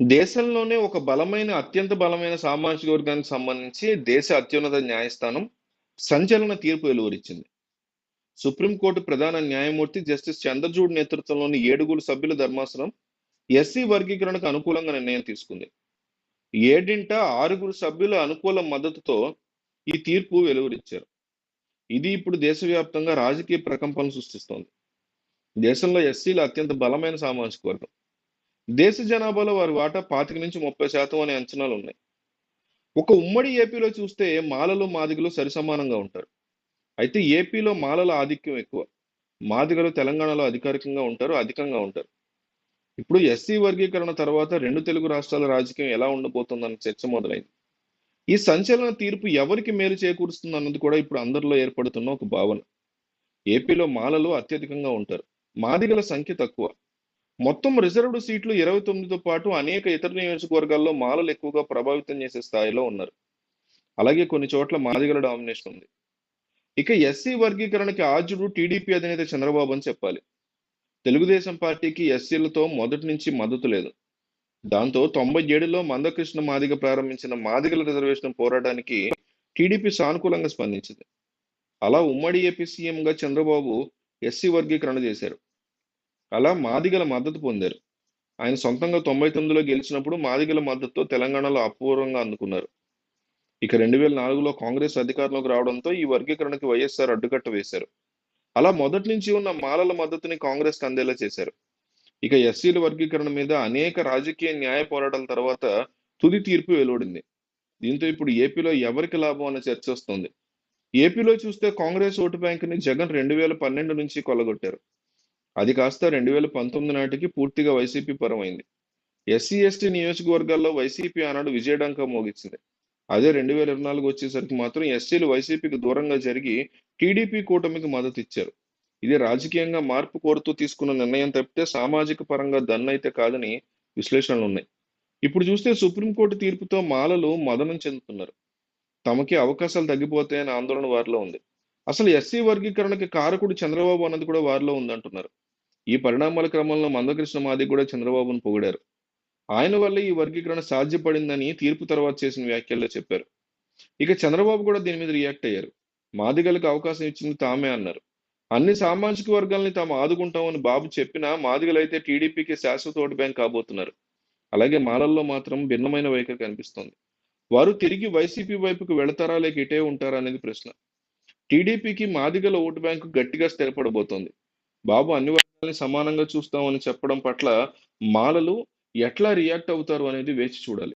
దేశంలోనే ఒక బలమైన అత్యంత బలమైన సామాజిక వర్గానికి సంబంధించి దేశ అత్యున్నత న్యాయస్థానం సంచలన తీర్పు వెలువరించింది సుప్రీంకోర్టు ప్రధాన న్యాయమూర్తి జస్టిస్ చంద్రచూడ్ నేతృత్వంలోని ఏడుగురు సభ్యుల ధర్మాసనం ఎస్సీ వర్గీకరణకు అనుకూలంగా నిర్ణయం తీసుకుంది. ఏడింట ఆరుగురు సభ్యుల అనుకూల మద్దతుతో ఈ తీర్పు వెలువరించారు ఇది ఇప్పుడు దేశవ్యాప్తంగా రాజకీయ ప్రకంపనలు సృష్టిస్తోంది. దేశంలో ఎస్సీలు అత్యంత బలమైన సామాజిక వర్గం. దేశ జనాభాలో వారి వాటా పాతిక నుంచి ముప్పై శాతం అనే అంచనాలు ఉన్నాయి. ఒక ఉమ్మడి ఏపీలో చూస్తే మాలలు మాదిగలు సరిసమానంగా ఉంటారు. అయితే ఏపీలో మాలల ఆధిక్యం ఎక్కువ. మాదిగలు తెలంగాణలో అధికారికంగా ఉంటారు అధికంగా ఉంటారు. ఇప్పుడు ఎస్సీ వర్గీకరణ తర్వాత రెండు తెలుగు రాష్ట్రాల రాజకీయం ఎలా ఉండబోతుందన్న చర్చ మొదలైంది. ఈ సంచలన తీర్పు ఎవరికి మేలు చేకూరుస్తుంది అన్నది కూడా ఇప్పుడు అందరిలో ఏర్పడుతున్న ఒక భావన. ఏపీలో మాలలు అత్యధికంగా ఉంటారు. మాదిగల సంఖ్య తక్కువ. మొత్తం రిజర్వ్డ్ సీట్లు ఇరవై తొమ్మిదితో పాటు అనేక ఇతర నియోజకవర్గాల్లో మాలలు ఎక్కువగా ప్రభావితం చేసే స్థాయిలో ఉన్నారు. అలాగే కొన్ని చోట్ల మాదిగల డామినేషన్ ఉంది. ఇక ఎస్సీ వర్గీకరణకి ఆజుడు టీడీపీ అధినేత చంద్రబాబు అని చెప్పాలి. తెలుగుదేశం పార్టీకి ఎస్సీలతో మొదటి నుంచి మద్దతు లేదు. దాంతో తొంభై ఏడులో మందకృష్ణ మాదిగ ప్రారంభించిన మాదిగల రిజర్వేషన్ పోరాటానికి టీడీపీ సానుకూలంగా స్పందించింది. అలా ఉమ్మడి ఏపీ సీఎంగా చంద్రబాబు ఎస్సీ వర్గీకరణ చేశారు. అలా మాదిగల మద్దతు పొందారు. ఆయన సొంతంగా తొంభై తొమ్మిదిలో గెలిచినప్పుడు మాదిగల మద్దతుతో తెలంగాణలో అపూర్వంగా అందుకున్నారు. ఇక రెండు వేల నాలుగులో కాంగ్రెస్ అధికారంలోకి రావడంతో ఈ వర్గీకరణకి వైఎస్ఆర్ అడ్డుకట్ట వేశారు. అలా మొదటి నుంచి ఉన్న మాలల మద్దతుని కాంగ్రెస్ అందేలా చేశారు. ఇక ఎస్సీల వర్గీకరణ మీద అనేక రాజకీయ న్యాయ పోరాటాల తర్వాత తుది తీర్పు వెలువడింది. దీంతో ఇప్పుడు ఏపీలో ఎవరికి లాభం అనే చర్చ వస్తుంది. ఏపీలో చూస్తే కాంగ్రెస్ ఓటు బ్యాంకుని జగన్ రెండు వేల పన్నెండు నుంచి కొల్లగొట్టారు. అది కాస్త రెండు వేల పంతొమ్మిది నాటికి పూర్తిగా వైసీపీ పరమైంది. ఎస్సీ ఎస్టీ నియోజకవర్గాల్లో వైసీపీ ఆనాడు విజయడంక మోగించింది అదే రెండు వేల ఇరవై నాలుగు వచ్చేసరికి మాత్రం ఎస్సీలు వైసీపీకి దూరంగా జరిగి టీడీపీ కూటమికి మద్దతు ఇచ్చారు ఇది రాజకీయంగా మార్పు కోరుతూ తీసుకున్న నిర్ణయం తప్పితే సామాజిక పరంగా దన్నైతే కాదని విశ్లేషణలు ఉన్నాయి. ఇప్పుడు చూస్తే సుప్రీంకోర్టు తీర్పుతో మాలలు మదనం చెందుతున్నారు. తమకి అవకాశాలు తగ్గిపోతాయనే ఆందోళన వారిలో ఉంది. అసలు ఎస్సీ వర్గీకరణకి కారకుడు చంద్రబాబు అన్నది కూడా వారిలో ఉందంటున్నారు. ఈ పరిణామాల క్రమంలో మందకృష్ణ మాది కూడా చంద్రబాబును పొగిడారు. ఆయన వల్ల ఈ వర్గీకరణ సాధ్యపడిందని తీర్పు తర్వాత చేసిన వ్యాఖ్యల్లో చెప్పారు. ఇక చంద్రబాబు కూడా దీని మీద రియాక్ట్ అయ్యారు. మాదిగలకు అవకాశం ఇచ్చింది తామే అన్నారు. అన్ని సామాజిక వర్గాల్ని తాము ఆదుకుంటామని బాబు చెప్పినా మాదిగలైతే టీడీపీకి శాశ్వత ఓటు బ్యాంక్ కాబోతున్నారు. అలాగే మాలల్లో మాత్రం భిన్నమైన వైఖరి కనిపిస్తోంది. వారు తిరిగి వైసీపీ వైపుకు వెళతారా లేక ఇటే ఉంటారా అనేది ప్రశ్న. టీడీపీకి మాదిగల ఓటు బ్యాంకు గట్టిగా స్థిరపడబోతోంది. బాబు అన్ని వర్గాలని సమానంగా చూస్తామని చెప్పడం పట్ల మాలలు ఎట్లా రియాక్ట్ అవుతారు అనేది వేచి చూడాలి.